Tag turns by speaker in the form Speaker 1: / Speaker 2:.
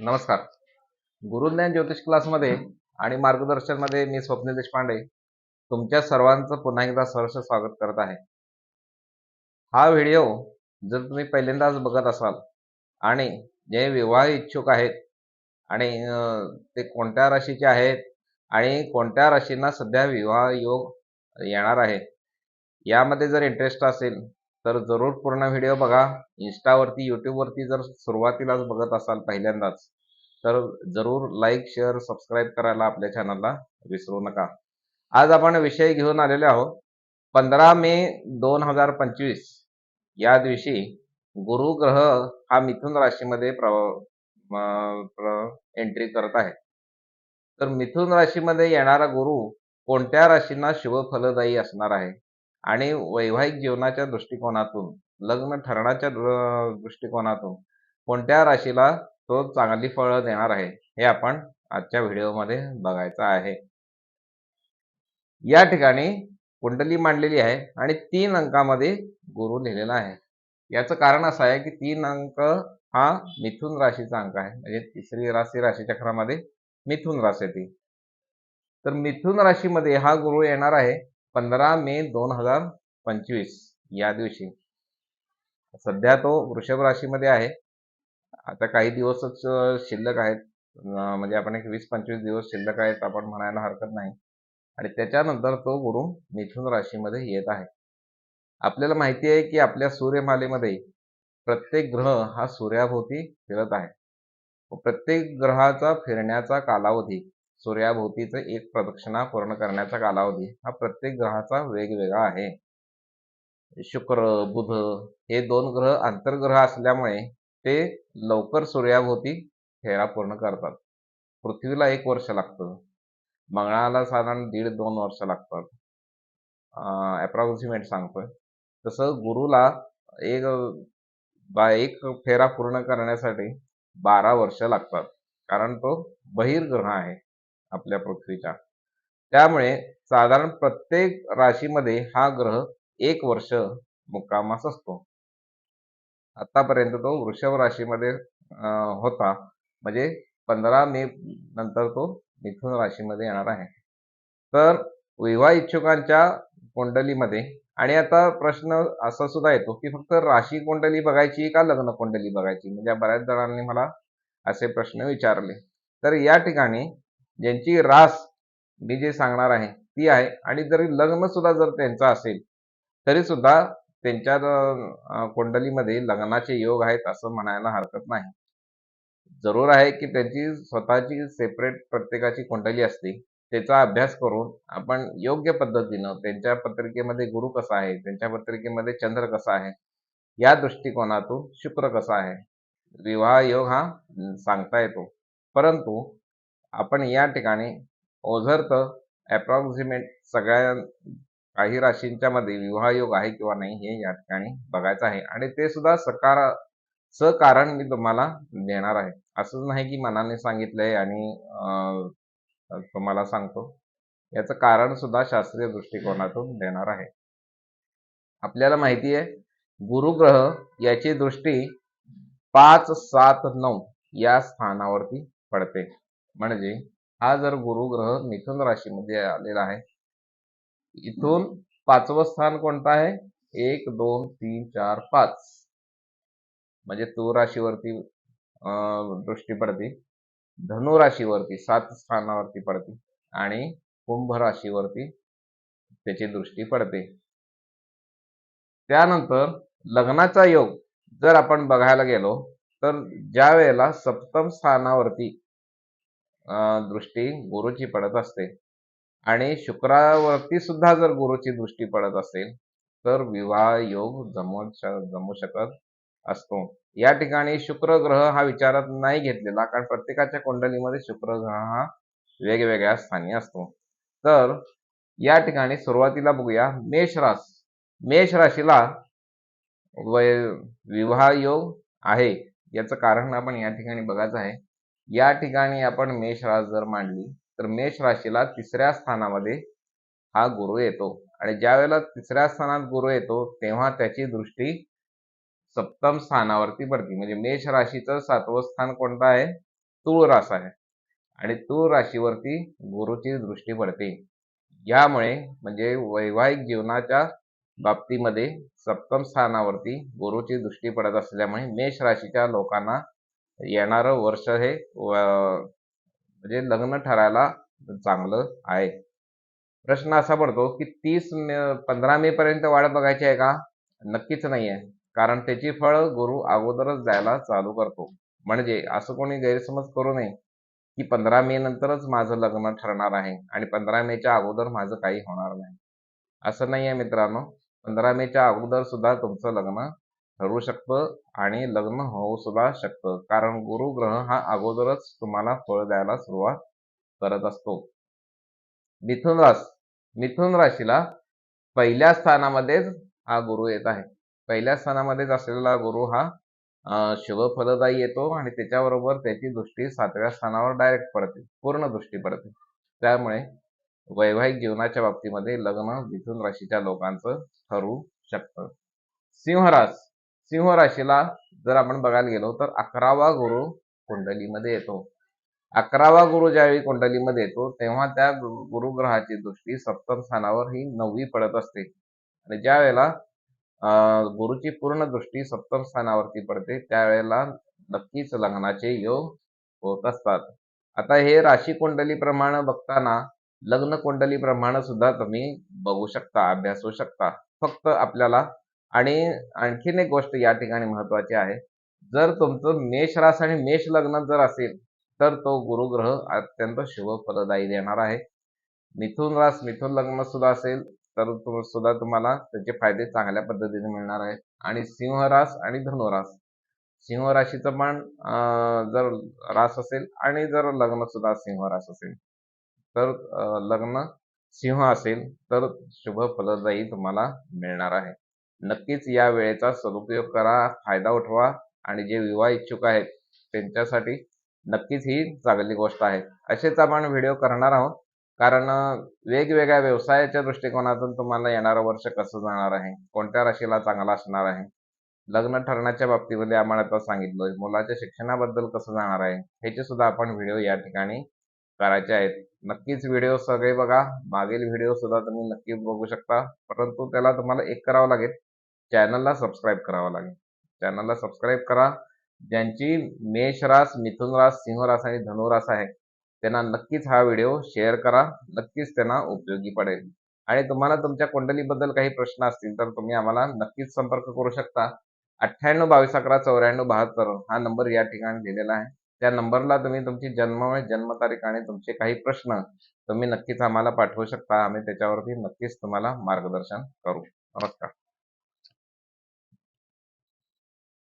Speaker 1: नमस्कार. गुरुज्ञान ज्योतिष क्लासमध्ये आणि मार्गदर्शनमध्ये मी स्वप्नील देशपांडे तुमच्या सर्वांचं पुन्हा एकदा सहर्ष स्वागत करत आहे. हा व्हिडिओ जर तुम्ही पहिल्यांदाच बघत असाल आणि जे विवाह इच्छुक आहेत आणि ते कोणत्या राशीचे आहेत आणि कोणत्या राशींना सध्या विवाह योग येणार आहे यामध्ये जर इंटरेस्ट असेल तर जरूर पूर्ण व्हिडिओ बघा. इन्स्टावरती यूट्यूबवरती जर सुरुवातीलाच बघत असाल पहिल्यांदाच तर जरूर लाईक शेअर सबस्क्राईब करायला आपल्या चॅनलला विसरू नका. आज आपण विषय घेऊन आलेले आहोत. पंधरा मे दोन हजार पंचवीस या दिवशी गुरु ग्रह हा मिथुन राशीमध्ये प्र एंट्री करत आहे. तर मिथुन राशीमध्ये येणारा गुरु कोणत्या राशींना शुभ फलदायी असणार आहे? आणि वैवाहिक जीवनाच्या दृष्टिकोनातून लग्न ठरण्याच्या दृ- दृष्टिकोनातून कोणत्या राशीला तो चांगली फळं देणार आहे हे आपण आजच्या व्हिडिओमध्ये बघायचं आहे. या ठिकाणी कुंडली मांडलेली आहे आणि तीन अंकामध्ये गुरु लिहिलेला आहे. याचं कारण असं आहे की तीन अंक हा मिथुन राशीचा अंक आहे. म्हणजे तिसरी राशी राशीचक्रामध्ये मिथुन राशी ती तर मिथुन राशीमध्ये हा गुरु येणार आहे पंधरा मे दोन हजार पंचवीस या दिवशी. सध्या तो वृषभ राशीमध्ये आहे. आता काही दिवसच शिल्लक आहेत. म्हणजे आपण एक वीस पंचवीस दिवस शिल्लक आहेत आपण म्हणायला हरकत नाही. आणि त्याच्यानंतर तो गुरु मिथुन राशीमध्ये येत आहे. आपल्याला माहिती आहे की आपल्या सूर्यमालेमध्ये प्रत्येक ग्रह हा सूर्याभोवती फिरत आहे. प्रत्येक ग्रहाचा फिरण्याचा कालावधी सूर्याभोवतीचं एक प्रदक्षिणा पूर्ण करण्याचा कालावधी. हा प्रत्येक ग्रहाचा वेगवेगळा आहे. शुक्र बुध हे दोन ग्रह आंतरग्रह असल्यामुळे ते लवकर सूर्याभोवती फेरा पूर्ण करतात. पृथ्वीला एक वर्ष लागतं. मंगळाला साधारण दीड दोन वर्ष लागतात. अप्रॉक्सिमेट सांगतोय. तसं गुरुला एक बा एक फेरा पूर्ण करण्यासाठी बारा वर्ष लागतात. कारण तो बहिर्ग्रह आहे. आपल्या पृथ्वीच्या. त्यामुळे साधारण प्रत्येक राशीमध्ये हा ग्रह एक वर्ष मुक्कामास असतो. आतापर्यंत तो वृषभ राशीमध्ये होता. म्हणजे पंधरा मे नंतर तो मिथुन राशीमध्ये येणार आहे. तर विवाह इच्छुकांच्या कुंडलीमध्ये आणि आता प्रश्न असा सुद्धा येतो की फक्त राशी कुंडली बघायची का लग्न कुंडली बघायची? म्हणजे बऱ्याच जणांनी मला असे प्रश्न विचारले. तर या ठिकाणी ज्यांची रास मी जे सांगणार आहे ती आहे. आणि जरी लग्न सुद्धा जर त्यांचं असेल तरी सुद्धा त्यांच्या कुंडलीमध्ये लग्नाचे योग आहेत असं म्हणायला हरकत नाही. जरूर आहे की त्यांची स्वतःची सेपरेट प्रत्येकाची कुंडली असते. त्याचा अभ्यास करून आपण योग्य पद्धतीनं त्यांच्या पत्रिकेमध्ये गुरु कसा आहे त्यांच्या पत्रिकेमध्ये चंद्र कसा आहे या दृष्टिकोनातून शुक्र कसा आहे विवाह योग हा सांगता येतो. परंतु आपण या ठिकाणी ओझरत अप्रॉक्सिमेट सगळ्या काही राशींच्या मध्ये विवाह योग आहे किंवा नाही हे या ठिकाणी बघायचं आहे. आणि ते सुद्धा सकार सकारण मी तुम्हाला देणार आहे. असंच नाही की मनाने सांगितलंय आणि तुम्हाला सांगतो. याचं कारण सुद्धा शास्त्रीय दृष्टिकोनातून देणार आहे. आपल्याला माहिती आहे गुरुग्रह याची दृष्टी पाच सात नऊ या स्थानावरती पडते. म्हणजे हा जर गुरुग्रह मिथुन राशीमध्ये आलेला आहे इथून पाचवं स्थान कोणतं आहे? एक दोन तीन चार पाच. म्हणजे तू राशीवरती अं, दृष्टी पडते. धनु राशीवरती सात स्थानावरती पडते. आणि कुंभ राशीवरती त्याची दृष्टी पडते. त्यानंतर लग्नाचा योग जर आपण बघायला गेलो तर ज्या वेळेला सप्तम स्थानावरती दृष्टी गुरुची पडत असते. आणि शुक्रावरती सुद्धा जर गुरुची दृष्टी पडत असेल तर विवाह योग जमू जमू शकत असतो. या ठिकाणी शुक्र ग्रह हा विचारात नाही घेतलेला कारण प्रत्येकाच्या कुंडलीमध्ये शुक्र ग्रह हा वेगवेगळ्या स्थानी असतो. तर या ठिकाणी सुरुवातीला बघूया मेष रास. मेष राशीला विवाह योग आहे. याचं कारण आपण या ठिकाणी बघायचं आहे. या ठिकाणी आपण मेष राशी जर मांडली तर मेष राशीला तिसऱ्या स्थानामध्ये हा गुरु येतो. आणि ज्या वेळेला तिसऱ्या स्थानात गुरु येतो तेव्हा त्याची दृष्टी सप्तम स्थानावरती पडते. म्हणजे मेष राशीचं सातवं स्थान कोणतं आहे? तूळ रास आहे. आणि तूळ राशीवरती गुरुची दृष्टी पडते. यामुळे म्हणजे वैवाहिक जीवनाच्या बाबतीमध्ये सप्तम स्थानावरती गुरुची दृष्टी पडत असल्यामुळे मेष राशीच्या लोकांना येणारं वर्ष हे म्हणजे लग्न ठरायला चांगलं आहे. प्रश्न असा पडतो की तीस मे पंधरा मे पर्यंत वाट बघायची आहे का? नक्कीच नाही आहे कारण त्याची फळ गुरु अगोदरच द्यायला चालू करतो. म्हणजे असं कोणी गैरसमज करू नये की पंधरा मे नंतरच माझं लग्न ठरणार आहे आणि पंधरा मेच्या अगोदर माझं काही होणार नाही. असं नाही आहे मित्रांनो. पंधरा मेच्या अगोदर सुद्धा तुमचं लग्न ठरू शकतं आणि लग्न होऊ सुद्धा शकतं. कारण गुरु ग्रह हा अगोदरच तुम्हाला फळ द्यायला सुरुवात करत असतो. मिथुन रास मिथुन राशीला पहिल्या स्थानामध्येच हा गुरु येत आहे. पहिल्या स्थानामध्येच असलेला गुरु हा शुभ फलदायी येतो आणि त्याच्याबरोबर त्याची दृष्टी सातव्या स्थानावर डायरेक्ट पडते पूर्ण दृष्टी पडते. त्यामुळे वैवाहिक जीवनाच्या बाबतीमध्ये लग्न मिथुन राशीच्या लोकांचं ठरू शकतं. सिंहरास सिंह राशीला जर आपण बघायला गेलो तर अकरावा गुरु कुंडलीमध्ये येतो. अकरावा गुरु ज्यावेळी कुंडलीमध्ये येतो तेव्हा त्या गुरुग्रहाची दृष्टी सप्तम स्थानावर ही नववी पडत असते. आणि ज्या वेळेला गुरुची पूर्ण दृष्टी सप्तम स्थानावरती पडते त्यावेळेला नक्कीच लग्नाचे योग होत असतात. आता हे राशी कुंडलीप्रमाणे बघताना लग्न कुंडलीप्रमाणे सुद्धा तुम्ही बघू शकता अभ्यासू शकता. फक्त आपल्याला आणि आणखीन एक गोष्ट या ठिकाणी महत्वाची आहे. जर तुमचं मेष रास आणि मेष लग्न जर असेल तर तो गुरुग्रह अत्यंत शुभ फलदायी देणार आहे. मिथुन रास मिथुन लग्न सुद्धा असेल तर तुम- सुद्धा तुम्हाला त्याचे फायदे चांगल्या पद्धतीने मिळणार आहेत. आणि सिंहरास आणि धनुरास सिंह राशीचं पण जर रास असेल आणि जर लग्न सुद्धा सिंह रास असेल तर लग्न सिंह असेल तर शुभ फलदायी तुम्हाला मिळणार आहे. नक्कीच या वेळेचा सदुपयोग करा फायदा उठवा आणि जे विवाह इच्छुक आहेत त्यांच्यासाठी नक्कीच ही चांगली गोष्ट आहे. असेच आपण व्हिडिओ करणार आहोत. कारण वेगवेगळ्या व्यवसायाच्या दृष्टिकोनातून तुम्हाला येणारं वर्ष कसं जाणार आहे? कोणत्या राशीला चांगला असणार आहे? लग्न ठरण्याच्या बाबतीमध्ये आम्हाला आता सांगितलं मुलाच्या शिक्षणाबद्दल कसं जाणार आहे? ह्याचे सुद्धा आपण व्हिडिओ या ठिकाणी करायचे आहेत. नक्कीच व्हिडिओ सगळे बघा. मागील व्हिडिओ सुद्धा तुम्ही नक्की बघू शकता. परंतु त्याला तुम्हाला एक करावं लागेल. चॅनलला सबस्क्राईब करावं लागेल. चॅनलला सबस्क्राईब करा. ज्यांची मेष रास मिथुन रास सिंह रास आणि धनुरास आहे त्यांना नक्कीच हा व्हिडिओ शेअर करा. नक्कीच त्यांना उपयोगी पडेल. आणि तुम्हाला तुमच्या कुंडलीबद्दल काही प्रश्न असतील तर तुम्ही आम्हाला नक्कीच संपर्क करू शकता. अठ्ठ्याण्णव बावीस अकरा चौऱ्याण्णव बहात्तर हा नंबर या ठिकाणी दिलेला आहे. त्या नंबरला तुम्ही तुमची जन्म जन्मतारीख आणि तुमचे काही प्रश्न तुम्ही नक्कीच आम्हाला पाठवू शकता. आम्ही त्याच्यावरती नक्कीच तुम्हाला मार्गदर्शन करू. नमस्कार.